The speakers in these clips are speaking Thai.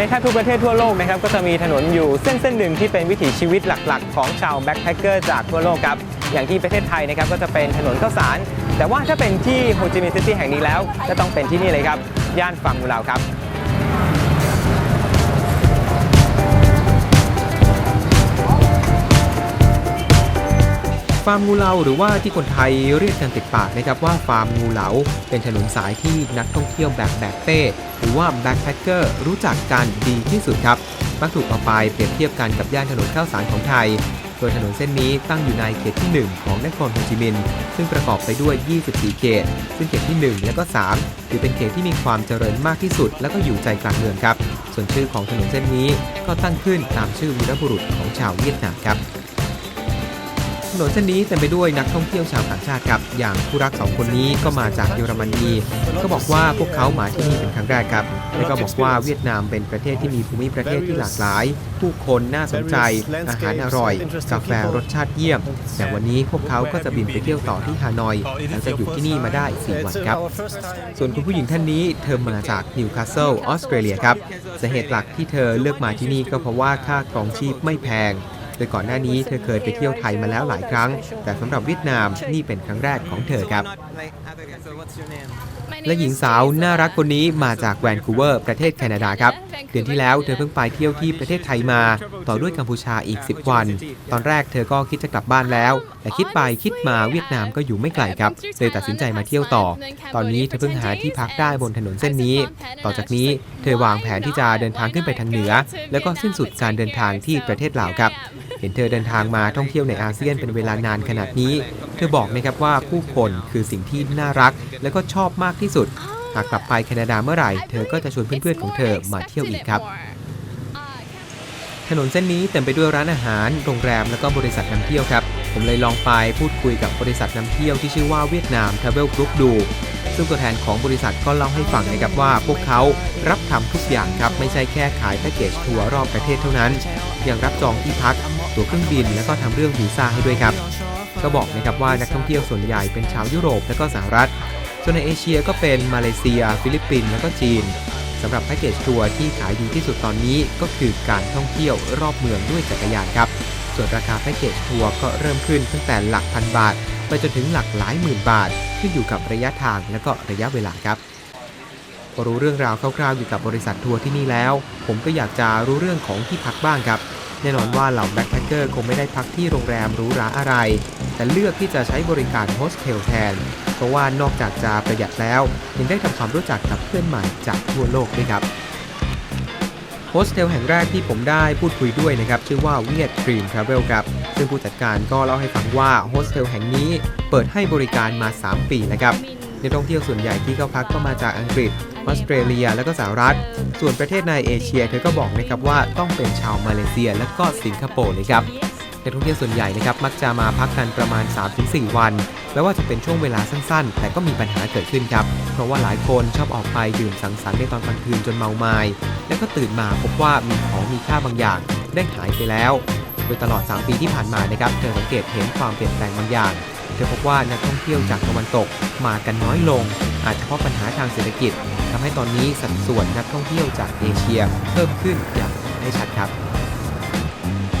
ในแทบทุกประเทศทั่วโลกนะครับก็จะมีถนนอยู่เส้นเส้นหนึ่งที่เป็นวิถีชีวิตหลักๆ ของชาวแบ็คแพคเกอร์จากทั่วโลกครับอย่างที่ประเทศไทยนะครับก็จะเป็นถนนข้าวสาร แต่ว่าถ้าเป็นที่โฮจิมินห์ซิตี้แห่งนี้แล้วก็ต้องเป็นที่นี่เลยครับย่านฝั่งมูลาวครับาร์มงูเหลาหรือว่าที่คนไทยเรียกกันติดปากนะครับว่าฟาร์มงูเหลา เป็นถนนสายที่นักท่องเที่ยวแบบแบกเป้หรือว่าแบ็คแพคเกอร์รู้จักกันดีที่สุดครับมักถูกเอาไปเปรียบเทียบกันกับย่านถนนข้าวสารของไทย โดยถนนเส้นนี้ตั้งอยู่ในเขตที่ 1 ของนครโฮจิมินห์ซึ่งประกอบไปด้วย 24 เขต ซึ่งเขตที่ 1 และก็ 3 ถือเป็นเขตที่มีความเจริญมากที่สุด และก็อยู่ใจกลางเมืองครับ ส่วนชื่อของถนนเส้นนี้ก็ตั้งขึ้นตามชื่อวีรบุรุษของชาวเวียดนามครับ นนเส้นนี้เต็มไปด้วยนักท่องเที่ยวชาวต่างชาติครับ อย่างคู่รักสองคนนี้ก็มาจากเยอรมนี ก็บอกว่าพวกเขามาที่นี่เป็นครั้งแรกครับ และก็บอกว่าเวียดนามเป็นประเทศที่มีภูมิประเทศที่หลากหลาย ผู้คนน่าสนใจ อาหารอร่อย กาแฟรสชาติเยี่ยม แต่วันนี้พวกเขาก็จะบินไปเที่ยวต่อที่ฮานอย หลังจากอยู่ที่นี่มาได้ 4 วันครับ ส่วนคุณผู้หญิงท่านนี้เธอมาจากนิวคาสเซิลออสเตรเลียครับ สาเหตุหลักที่เธอเลือกมาที่นี่ก็เพราะว่าค่าครองชีพไม่แพง โดยก่อนหน้านี้เธอเคยไปเที่ยวไทยมาแล้วหลายครั้ง แต่สำหรับเวียดนามนี่เป็นครั้งแรกของเธอครับ และหญิงสาวน่ารักคนนี้มาจากแวนคูเวอร์ประเทศแคนาดาครับ เดือนที่แล้วเธอเพิ่งไปเที่ยวที่ประเทศไทยมา ต่อด้วยกัมพูชาอีก 10 วัน ตอนแรกเธอก็คิดจะกลับบ้านแล้ว แต่คิดไปคิดมาเวียดนามก็อยู่ไม่ไกลครับเลยตัดสินใจมาเที่ยวต่อ ตอนนี้เธอเพิ่งหาที่พักได้บนถนนเส้นนี้ ต่อจากนี้เธอวางแผนที่จะเดินทางขึ้นไปทางเหนือ แล้วก็สิ้นสุดการเดินทางที่ประเทศลาวครับ เห็นเธอเดินทางมาท่องเที่ยวในอาเซียนเป็นเวลานานขนาดนี้ เธอบอกนะครับว่าผู้คนคือสิ่งที่น่ารัก และก็ชอบมากที่สุด หากกลับไปแคนาดาเมื่อไหร่ เธอก็จะชวนเพื่อนๆของเธอมาเที่ยวอีกครับ ถนนเส้นนี้เต็มไปด้วยร้านอาหาร โรงแรม และก็บริษัทนำเที่ยวครับ ผมเลยลองไปพูดคุยกับบริษัทนำเที่ยวที่ชื่อว่าเวียดนาม Travel Group ดูซึ่งตัวแทนของบริษัทก็เล่าให้ฟังนะครับว่าพวกเขารับทำทุกอย่างครับ ไม่ใช่แค่ขายแพ็กเกจทัวร์รอบประเทศเท่านั้น ยังรับจองที่พัก ตั๋วเครื่องบิน แล้วก็ทำเรื่องวีซ่าให้ด้วยครับ ก็บอกนะครับว่านักท่องเที่ยวส่วนใหญ่เป็นชาวยุโรปและก็สหรัฐ ส่วนในเอเชียก็เป็นมาเลเซีย ฟิลิปปินส์แล้วก็จีนสำหรับแพ็กเกจทัวร์ที่ขายดีที่สุดตอนนี้ก็คือการท่องเที่ยวรอบเมืองด้วยจักรยานครับ ส่วนราคาแพ็กเกจทัวร์ก็เริ่มขึ้นตั้งแต่หลักพันบาท ไปจนถึงหลักหลายหมื่นบาท ขึ้นอยู่กับระยะทางและก็ระยะเวลาครับพอรู้เรื่องราวคร่าวๆเกี่ยวกับบริษัททัวร์ที่นี่แล้ว ผมก็อยากจะรู้เรื่องของที่พักบ้างครับ แน่นอนว่าเหล่าแบ็คแพคเกอร์คงไม่ได้พักที่โรงแรมหรูหราอะไร แต่เลือกที่จะใช้บริการโฮสเทลแทน เพราะว่านอกจากจะประหยัดแล้ว ยังได้ทำความรู้จักกับเพื่อนใหม่จากทั่วโลกด้วยครับโฮสเทลแห่งแรกที่ผมได้พูดคุยด้วยนะครับ ชื่อว่าเวียด Dream Travel ครับ ซึ่งผู้จัดการก็เล่าให้ฟังว่าโฮสเทลแห่งนี้เปิดให้บริการมา 3 ปีแล้วครับนักท่องเที่ยวส่วนใหญ่ที่เข้าพักก็มาจากอังกฤษ ออสเตรเลีย และก็สหรัฐ ส่วนประเทศในเอเชียเธอก็บอกนะครับว่าต้องเป็นชาวมาเลเซีย และก็สิงคโปร์เลยครับนักท่องเที่ยวส่วนใหญ่นะครับมักจะมาพักกันประมาณ 3-4 วันแม้ว่าจะเป็นช่วงเวลาสั้นๆ แต่ก็มีปัญหาเกิดขึ้นครับ เพราะว่าหลายคนชอบออกไปดื่มสังสรรค์ในตอนกลางคืนจนเมาไมา้แล้วก็ตื่นมาพบว่ามีของมีค่าบางอย่างได้หายไปแล้ว โดยตลอด 3 ปีที่ผ่านมานะครับเธอสังเกตเห็นความเปลี่ยนแปลงบางอย่าง เธอพบว่านักท่องเที่ยวจากตะวันตกมากันน้อยลง อาจจะเพราะปัญหาทางเศรษฐกิจทำให้ตอนนี้สัดส่วนนักท่องเที่ยวจากเอเชีย เพิ่มขึ้นอย่างได้ชัดครับ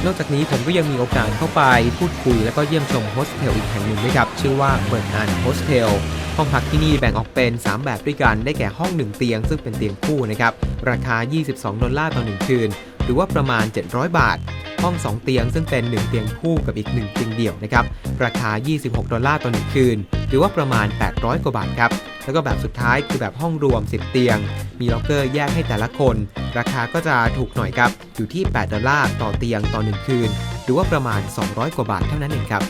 นอกจากนี้ผมก็ยังมีโอกาสเข้าไปพูดคุย แล้วก็เยี่ยมชมโฮสเทลอีกแห่งหนึ่งด้วยครับชื่อว่าเบิร์นอันโฮสเทลห้องพักที่นี่แบ่งออกเป็น 3 แบบด้วยกัน ได้แก่ห้อง 1 เตียง ซึ่งเป็นเตียงคู่นะครับ ราคา 22 ดอลลาร์ต่อ 1 คืน รือว่าประมาณ 700 บาท ห้อง 2 เตียงซึ่งเป็น 1 เตียงคู่กับอีก 1 เตียงเดี่ยวนะครับ ราคา 26 ดอลลาร์ต่อ1คืน หรือว่าประมาณ 800 กว่าบาทครับ แล้วก็แบบสุดท้ายคือแบบห้องรวม 10 เตียง มีล็อกเกอร์แยกให้แต่ละคน ราคาก็จะถูกหน่อยครับ อยู่ที่ 8 ดอลลาร์ต่อเตียงต่อ 1 คืน หรือว่าประมาณ 200 กว่าบาทเท่านั้นเองครับ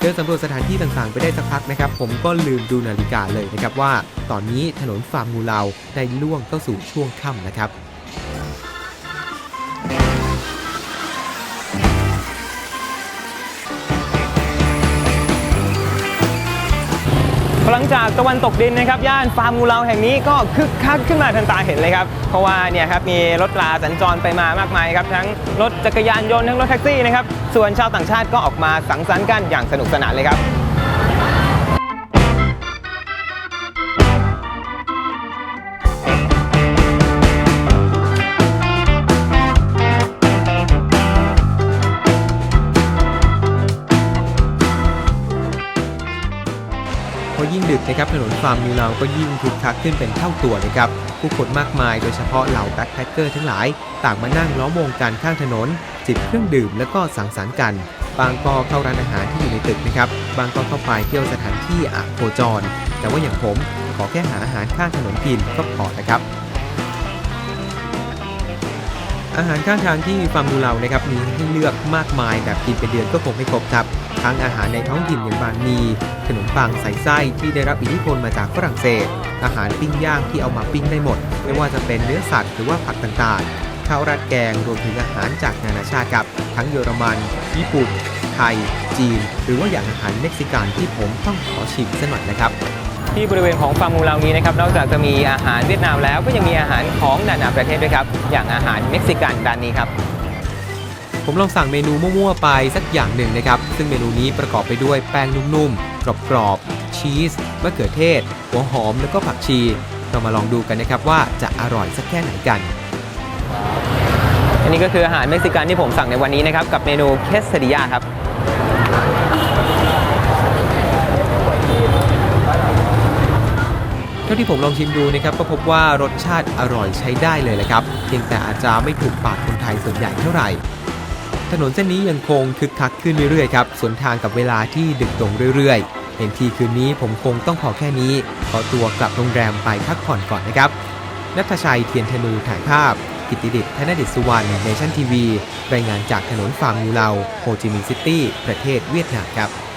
เดินสำรวจสถานที่ต่างๆ ไปได้สักพักนะครับ ผมก็ลืมดูนาฬิกาเลยนะครับว่า ตอนนี้ถนนฟาร์มงูเลาได้ล่วงเข้าสู่ช่วงค่ำนะครับ หลังจากตะวันตกดินนะครับย่านฟาร์มงูเลาแห่งนี้ก็คึกคักขึ้นมาทันตาเห็นเลยครับเพราะว่าเนี่ยครับมีรถปลาสัญจรไปมามากมายครับทั้งรถจักรยานยนต์ทั้งรถแท็กซี่นะครับส่วนชาวต่างชาติก็ออกมาสังสรรค์กันอย่างสนุกสนานเลยครับ ยิ่งดึกนะครับถนนฟาร์มนิวเราก็ยิ่งคึกคักขึ้นเป็นเท่าตัวนะครับผู้คนมากมายโดยเฉพาะเหล่าแบ็คแพคเกอร์ทั้งหลาย ต่างมานั่งล้อมวงการข้างถนน จิบเครื่องดื่มแล้วก็สังสรรค์กัน บางก็เข้าร้านอาหารที่อยู่ในตึกนะครับ บางก็เข้าไปเที่ยวสถานที่อะโคจร แต่ว่าอย่างผมขอแค่หาอาหารข้างถนนกินก็พอนะครับ อาหารข้างทางที่ฟาร์มดูเรานะครับมีให้เลือกมากมายแบบกินเป็นเดือนก็คงไม่ครบครับ ทั้งอาหารในท้องถิ่นอย่างบางมีขนมปังใส่ไส้ที่ได้รับอิทธิพลมาจากฝรั่งเศส อาหารปิ้งย่างที่เอามาปิ้งได้หมด ไม่ว่าจะเป็นเนื้อสัตว์หรือว่าผักต่างๆ ข้าวราดแกงรวมถึงอาหารจากนานาชาติครับ ทั้งเยอรมัน ญี่ปุ่น ไทย จีน หรือว่าอย่างอาหารเม็กซิกันที่ผมต้องขอชิมสักหน่อยนะครับ ที่บริเวณของฟาร์มมูลานี้นะครับนอกจากจะมีอาหารเวียดนามแล้วก็ยังมีอาหารของนานาประเทศด้วยครับ อย่างอาหารเม็กซิกันด้านนี้ครับ ผมลองสั่งเมนูมั่วๆไปสักอย่างหนึ่งนะครับ ซึ่งเมนูนี้ประกอบไปด้วยแป้งนุ่มๆกรอบๆชีสมะเขือเทศ หัวหอมแล้วก็ผักชี เรามาลองดูกันนะครับว่าจะอร่อยสักแค่ไหนกันอันนี้ก็คืออาหารเม็กซิกันที่ผมสั่งในวันนี้นะครับกับเมนูเคสเซดิยาครับ ท่าที่ผมลองชิมดูนะครับก็พบว่ารสชาติอร่อยใช้ได้เลยแหละครับ เพียงแต่อาจจะไม่ถูกปากคนไทยส่วนใหญ่เท่าไหร่ ถนนเส้นนี้ยังคงคึกคักขึ้นเรื่อยๆครับสวนทางกับเวลาที่ดึกลงเรื่อยๆเห็นทีคืนนี้ผมคงต้องพอแค่นี้ ขอตัวกลับโรงแรมไปพักผ่อนก่อนนะครับนัทชัยเทียนธนูถ่ายภาพ กิตติดิษฐ์ธนดิษสุวรรณเนชั่นทีวีรายงานจากถนนฟาร์มนิวเลาโฮจิมินห์ซิตี้ประเทศเวียดนามครับ